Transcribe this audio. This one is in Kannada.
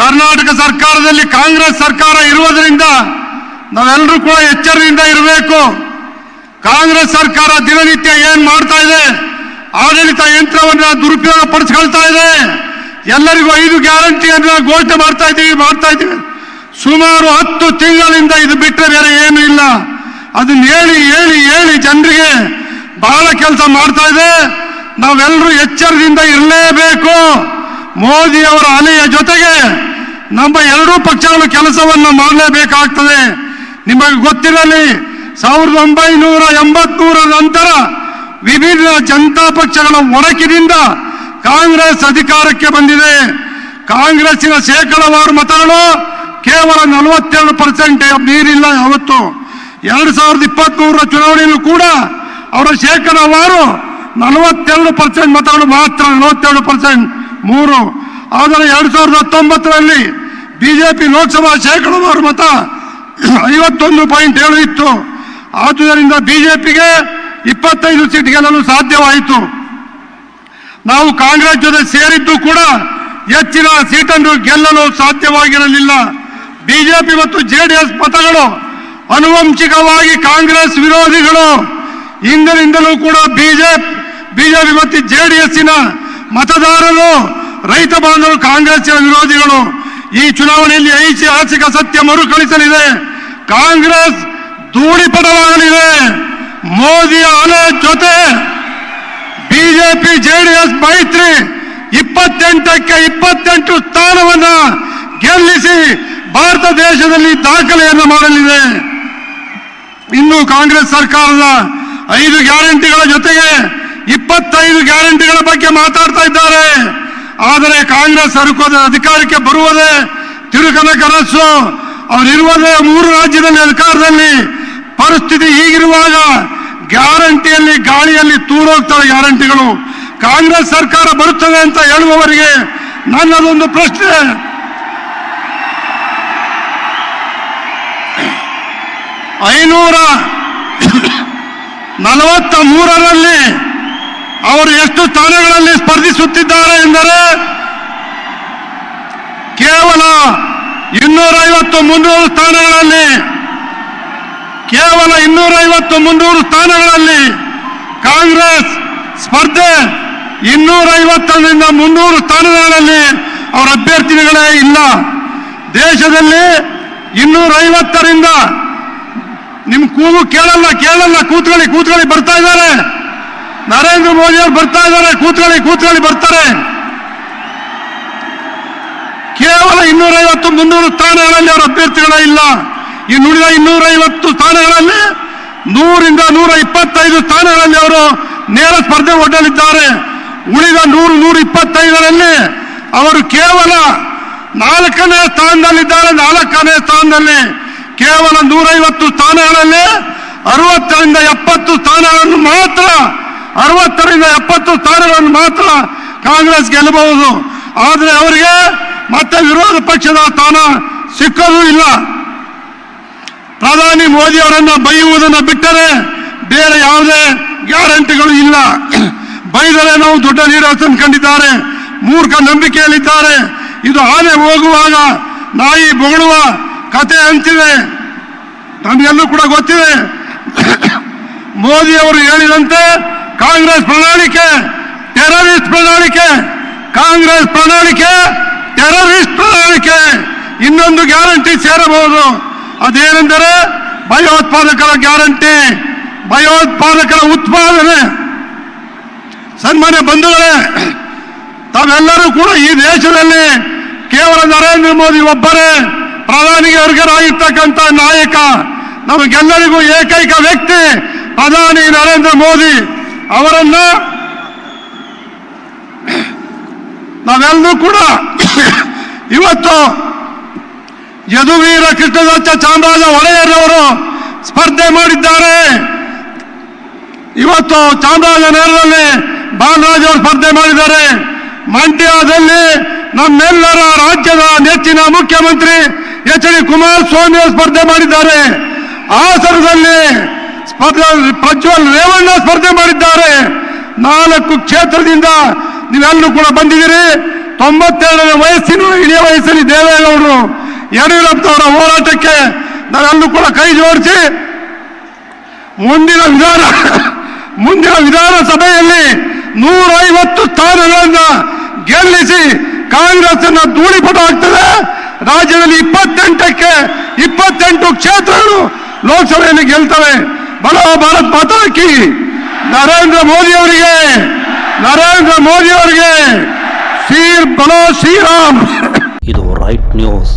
ಕರ್ನಾಟಕ ಸರ್ಕಾರದಲ್ಲಿ ಕಾಂಗ್ರೆಸ್ ಸರ್ಕಾರ ಇರುವುದರಿಂದ ನಾವೆಲ್ಲರೂ ಕೂಡ ಎಚ್ಚರದಿಂದ ಇರಬೇಕು. ಕಾಂಗ್ರೆಸ್ ಸರ್ಕಾರ ದಿನನಿತ್ಯ ಏನ್ ಮಾಡ್ತಾ ಇದೆ, ಆಡಳಿತ ಯಂತ್ರವನ್ನ ದುರುಪಯೋಗ ಪಡಿಸ್ಕೊಳ್ತಾ ಇದೆ. ಎಲ್ಲರಿಗೂ ಐದು ಗ್ಯಾರಂಟಿಯನ್ನ ಘೋಷಣೆ ಮಾಡ್ತಾ ಇದ್ದೀವಿ ಮಾಡ್ತಾ ಇದ್ದೀವಿ. ಸುಮಾರು ಹತ್ತು ತಿಂಗಳಿಂದ ಇದು ಬಿಟ್ಟರೆ ಬೇರೆ ಏನು ಇಲ್ಲ. ಅದನ್ನ ಹೇಳಿ ಹೇಳಿ ಹೇಳಿ ಜನರಿಗೆ ಬಹಳ ಕೆಲಸ ಮಾಡ್ತಾ ಇದೆ. ನಾವೆಲ್ಲರೂ ಎಚ್ಚರದಿಂದ ಇರಲೇಬೇಕು. ಮೋದಿ ಅವರ ಅಲೆಯ ಜೊತೆಗೆ ನಮ್ಮ ಎರಡೂ ಪಕ್ಷಗಳು ಕೆಲಸವನ್ನು ಮಾಡಲೇಬೇಕಾಗ್ತದೆ. ನಿಮಗೆ ಗೊತ್ತಿರಲಿ, ಸಾವಿರದ ಒಂಬೈನೂರ ಎಂಬತ್ಮೂರ ನಂತರ ವಿವಿಧ ಜನತಾ ಪಕ್ಷಗಳ ಒಡಕಿನಿಂದ ಕಾಂಗ್ರೆಸ್ ಅಧಿಕಾರಕ್ಕೆ ಬಂದಿದೆ. ಕಾಂಗ್ರೆಸ್ಸಿನ ಶೇಕಡವಾರು ಮತಗಳು ಕೇವಲ ನಲವತ್ತೆರಡು ಪರ್ಸೆಂಟ್ ನೀರಿಲ್ಲ ಯಾವತ್ತು. ಎರಡು ಸಾವಿರದ ಇಪ್ಪತ್ಮೂರರ ಚುನಾವಣೆಯಲ್ಲೂ ಕೂಡ ಅವರ ಶೇಕಡಾವಾರು ನಲವತ್ತೆರಡು ಪರ್ಸೆಂಟ್ ಮತಗಳು ಮಾತ್ರ, ನಲವತ್ತೆರಡು ಪರ್ಸೆಂಟ್ ಮೂರು. ಆದರೆ ಎರಡು ಸಾವಿರದ ಹತ್ತೊಂಬತ್ತರಲ್ಲಿ ಬಿಜೆಪಿ ಲೋಕಸಭಾ ಶೇಕಡವಾರು ಮತ ಐವತ್ತೊಂದು ಪಾಯಿಂಟ್ ಏಳು ಇತ್ತು. ಆದುದರಿಂದ ಬಿಜೆಪಿಗೆ ಇಪ್ಪತ್ತೈದು ಸೀಟ್ ಗೆಲ್ಲಲು ಸಾಧ್ಯವಾಯಿತು. ನಾವು ಕಾಂಗ್ರೆಸ್ ಜೊತೆ ಸೇರಿದ್ದು ಕೂಡ ಹೆಚ್ಚಿನ ಸೀಟನ್ನು ಗೆಲ್ಲಲು ಸಾಧ್ಯವಾಗಿರಲಿಲ್ಲ. ಬಿಜೆಪಿ ಮತ್ತು ಜೆಡಿಎಸ್ ಮತಗಳು ಅನುವಂಶಿಕವಾಗಿ ಕಾಂಗ್ರೆಸ್ ವಿರೋಧಿಗಳು. ಇಂದಿನಿಂದಲೂ ಕೂಡ ಬಿಜೆಪಿ ಬಿಜೆಪಿ ಮತ್ತು ಜೆಡಿಎಸ್ನ ಮತದಾರರು, ರೈತ ಬಾಂಧವರು ಕಾಂಗ್ರೆಸ್ಸಿನ ವಿರೋಧಿಗಳು. ಈ ಚುನಾವಣೆಯಲ್ಲಿ ಐತಿಹಾಸಿಕ ಸತ್ಯ ಮರುಕಳಿಸಲಿದೆ. ಕಾಂಗ್ರೆಸ್ ಧೂಳಿಪಟವಾಗಲಿದೆ. ಮೋದಿ ಅಲೆ ಜೊತೆ ಬಿಜೆಪಿ, ಜೆಡಿಎಸ್ ಮೈತ್ರಿ ಇಪ್ಪತ್ತೆಂಟಕ್ಕೆ ಇಪ್ಪತ್ತೆಂಟು ಸ್ಥಾನವನ್ನ ಗೆಲ್ಲಿಸಿ ಭಾರತ ದೇಶದಲ್ಲಿ ದಾಖಲೆಯನ್ನು ಮಾಡಲಿದೆ. ಇನ್ನು ಕಾಂಗ್ರೆಸ್ ಸರ್ಕಾರದ ಐದು ಗ್ಯಾರಂಟಿಗಳ ಜೊತೆಗೆ ಇಪ್ಪತ್ತೈದು ಗ್ಯಾರಂಟಿಗಳ ಬಗ್ಗೆ ಮಾತಾಡ್ತಾ ಇದ್ದಾರೆ. ಆದರೆ ಕಾಂಗ್ರೆಸ್ ಸರ್ಕಾರದ ಅಧಿಕಾರಕ್ಕೆ ಬರುವುದೇ ತಿರುಕನ ಕನಸು. ಅವರಿರುವುದೇ ಮೂರು ರಾಜ್ಯದಲ್ಲಿ ಅಧಿಕಾರದಲ್ಲಿ. ಪರಿಸ್ಥಿತಿ ಹೀಗಿರುವಾಗ ಗ್ಯಾರಂಟಿಯಲ್ಲಿ ಗಾಳಿಯಲ್ಲಿ ತೂರೋಗ್ತವೆ ಗ್ಯಾರಂಟಿಗಳು. ಕಾಂಗ್ರೆಸ್ ಸರ್ಕಾರ ಬರುತ್ತದೆ ಅಂತ ಹೇಳುವವರಿಗೆ ನನ್ನದೊಂದು ಪ್ರಶ್ನೆ. ಐನೂರ ನಲವತ್ತ ಮೂರರಲ್ಲಿ ಅವರು ಎಷ್ಟು ಸ್ಥಾನಗಳಲ್ಲಿ ಸ್ಪರ್ಧಿಸುತ್ತಿದ್ದಾರೆ ಎಂದರೆ ಕೇವಲ ಇನ್ನೂರೈವತ್ತು ಮುನ್ನೂರು ಸ್ಥಾನಗಳಲ್ಲಿ ಕೇವಲ ಇನ್ನೂರೈವತ್ತು ಮುನ್ನೂರು ಸ್ಥಾನಗಳಲ್ಲಿ ಕಾಂಗ್ರೆಸ್ ಸ್ಪರ್ಧೆ ಇನ್ನೂರೈವತ್ತರಿಂದ ಮುನ್ನೂರು ಸ್ಥಾನಗಳಲ್ಲಿ ಅವರ ಅಭ್ಯರ್ಥಿಗಳೇ ಇಲ್ಲ. ದೇಶದಲ್ಲಿ ಇನ್ನೂರೈವತ್ತರಿಂದ, ನಿಮ್ ಕೂಗು ಕೇಳಲ್ಲ ಕೇಳಲ್ಲ, ಕೂತ್ಕೊಳ್ಳಿ ಕೂತ್ಕೊಳ್ಳಿ, ಬರ್ತಾ ಇದ್ದಾರೆ. ನರೇಂದ್ರ ಮೋದಿ ಅವರು ಬರ್ತಾ ಇದ್ದಾರೆ. ಕೂತ್ಕೊಳ್ಳಿ ಕೂತ್ಕೊಳ್ಳಿ, ಬರ್ತಾರೆ. ಕೇವಲ ಇನ್ನೂರೈವತ್ತು ಮುನ್ನೂರು ಸ್ಥಾನಗಳಲ್ಲಿ ಅವರ ಅಭ್ಯರ್ಥಿಗಳೇ ಇಲ್ಲ. ಈ ನುಡಿದ ಇನ್ನೂರೈವತ್ತು ಸ್ಥಾನಗಳಲ್ಲಿ ನೂರಿಂದ ನೂರ ಇಪ್ಪತ್ತೈದು ಸ್ಥಾನಗಳಲ್ಲಿ ಅವರು ನೇರ ಸ್ಪರ್ಧೆ ಒಡ್ಡಲಿದ್ದಾರೆ. ಉಳಿದ ನೂರು ನೂರ ಇಪ್ಪತ್ತೈದರಲ್ಲಿ ಅವರು ಕೇವಲ ನಾಲ್ಕನೇ ಸ್ಥಾನದಲ್ಲಿದ್ದಾರೆ. ನಾಲ್ಕನೇ ಸ್ಥಾನದಲ್ಲಿ ಕೇವಲ ನೂರೈವತ್ತು ಸ್ಥಾನಗಳಲ್ಲಿ ಅರವತ್ತರಿಂದ ಎಪ್ಪತ್ತು ಸ್ಥಾನಗಳನ್ನು ಮಾತ್ರ ಅರವತ್ತರಿಂದ ಎಪ್ಪತ್ತು ಸ್ಥಾನಗಳನ್ನು ಮಾತ್ರ ಕಾಂಗ್ರೆಸ್ ಗೆಲ್ಲಬಹುದು. ಆದರೆ ಅವರಿಗೆ ಮತ್ತೆ ವಿರೋಧ ಪಕ್ಷದ ಸ್ಥಾನ ಸಿಕ್ಕರೂ ಇಲ್ಲ. ಪ್ರಧಾನಿ ಮೋದಿ ಅವರನ್ನ ಬೈಯುವುದನ್ನು ಬಿಟ್ಟರೆ ಬೇರೆ ಯಾವುದೇ ಗ್ಯಾರಂಟಿಗಳು ಇಲ್ಲ. ಬೈದರೆ ನಾವು ದೊಡ್ಡ ಲೀಡರ್ಸ್ ಕಂಡಿದ್ದಾರೆ. ಮೂರ್ಖ ನಂಬಿಕೆಯಲ್ಲಿದ್ದಾರೆ. ಇದು ಆನೆ ಹೋಗುವಾಗ ನಾಯಿ ಬೊಗಳುವ ಕತೆ ಅಂತಿದೆ. ನಮಗೆಲ್ಲೂ ಕೂಡ ಗೊತ್ತಿದೆ. ಮೋದಿ ಅವರು ಹೇಳಿದಂತೆ ಕಾಂಗ್ರೆಸ್ ಪ್ರಣಾಳಿಕೆ ಟೆರರಿಸ್ಟ್ ಪ್ರಣಾಳಿಕೆ ಕಾಂಗ್ರೆಸ್ ಪ್ರಣಾಳಿಕೆ ಟೆರರಿಸ್ಟ್ ಪ್ರಣಾಳಿಕೆ ಇನ್ನೊಂದು ಗ್ಯಾರಂಟಿ ಸೇರಬಹುದು ಅದೇನೆಂದರೆ ಭಯೋತ್ಪಾದಕರ ಗ್ಯಾರಂಟಿ ಭಯೋತ್ಪಾದಕರ ಉತ್ಪಾದನೆ ಸನ್ಮಾನ್ಯ ಬಂಧುಗಳೇ ತಾವೆಲ್ಲರೂ ಕೂಡ ಈ ದೇಶದಲ್ಲಿ ಕೇವಲ ನರೇಂದ್ರ ಮೋದಿ ಒಬ್ಬರೇ ಪ್ರಧಾನಿಗೆ ಅರ್ಹರಾಗಿರ್ತಕ್ಕಂಥ ನಾಯಕ ನಮಗೆಲ್ಲರಿಗೂ ಏಕೈಕ ವ್ಯಕ್ತಿ ಪ್ರಧಾನಿ ನರೇಂದ್ರ ಮೋದಿ ಅವರನ್ನ ನಾವೆಲ್ಲರೂ ಕೂಡ ಇವತ್ತು ಯದುವೀರ ಕೃಷ್ಣದತ್ತ ಚಾಮರಾಜ ಒಡೆಯರವರು ಸ್ಪರ್ಧೆ ಮಾಡಿದ್ದಾರೆ. ಇವತ್ತು ಚಾಮರಾಜನಗರದಲ್ಲಿ ಬಾಲರಾಜ್ ಅವರು ಸ್ಪರ್ಧೆ ಮಾಡಿದ್ದಾರೆ. ಮಂಡ್ಯದಲ್ಲಿ ನಮ್ಮೆಲ್ಲರ ರಾಜ್ಯದ ನೆಚ್ಚಿನ ಮುಖ್ಯಮಂತ್ರಿ ಎಚ್ ಡಿ ಕುಮಾರಸ್ವಾಮಿ ಅವರು ಸ್ಪರ್ಧೆ ಮಾಡಿದ್ದಾರೆ. ಹಾಸನದಲ್ಲಿ ಪ್ರಜ್ವಲ್ ರೇವಣ್ಣ ಸ್ಪರ್ಧೆ ಮಾಡಿದ್ದಾರೆ. ನಾಲ್ಕು ಕ್ಷೇತ್ರದಿಂದ ನೀವೆಲ್ಲರೂ ಕೂಡ ಬಂದಿದ್ದೀರಿ. ತೊಂಬತ್ತೆರಡನೇ ವಯಸ್ಸಿನ ಇಳಿಯ ವಯಸ್ಸಲ್ಲಿ ದೇವೇಗೌಡರು, ಯಡಿಯೂರಪ್ಪನವರ ಹೋರಾಟಕ್ಕೆ ನಾವೆಲ್ಲರೂ ಕೂಡ ಕೈ ಜೋಡಿಸಿ ಮುಂದಿನ ವಿಧಾನ, ಮುಂದಿನ ವಿಧಾನಸಭೆಯಲ್ಲಿ ನೂರೈವತ್ತು ಸ್ಥಾನಗಳನ್ನ ಗೆಲ್ಲಿಸಿ ಕಾಂಗ್ರೆಸ್ ಅನ್ನ ಧೂಳಿಪಟ ಆಗ್ತದೆ. ರಾಜ್ಯದಲ್ಲಿ ಇಪ್ಪತ್ತೆಂಟಕ್ಕೆ ಇಪ್ಪತ್ತೆಂಟು ಕ್ಷೇತ್ರಗಳು ಲೋಕಸಭೆಯಲ್ಲಿ ಗೆಲ್ತವೆ. ಬಲ ಭಾರತ್ ಮಾತಾ ಕಿ ನರೇಂದ್ರ ಮೋದಿ ಅವರಿಗೆ ನರೇಂದ್ರ ಮೋದಿ ಅವರಿಗೆ ಶ್ರೀ ಬಲೋ ಶ್ರೀರಾಮ್ ಇದು ರೈಟ್ ನ್ಯೂಸ್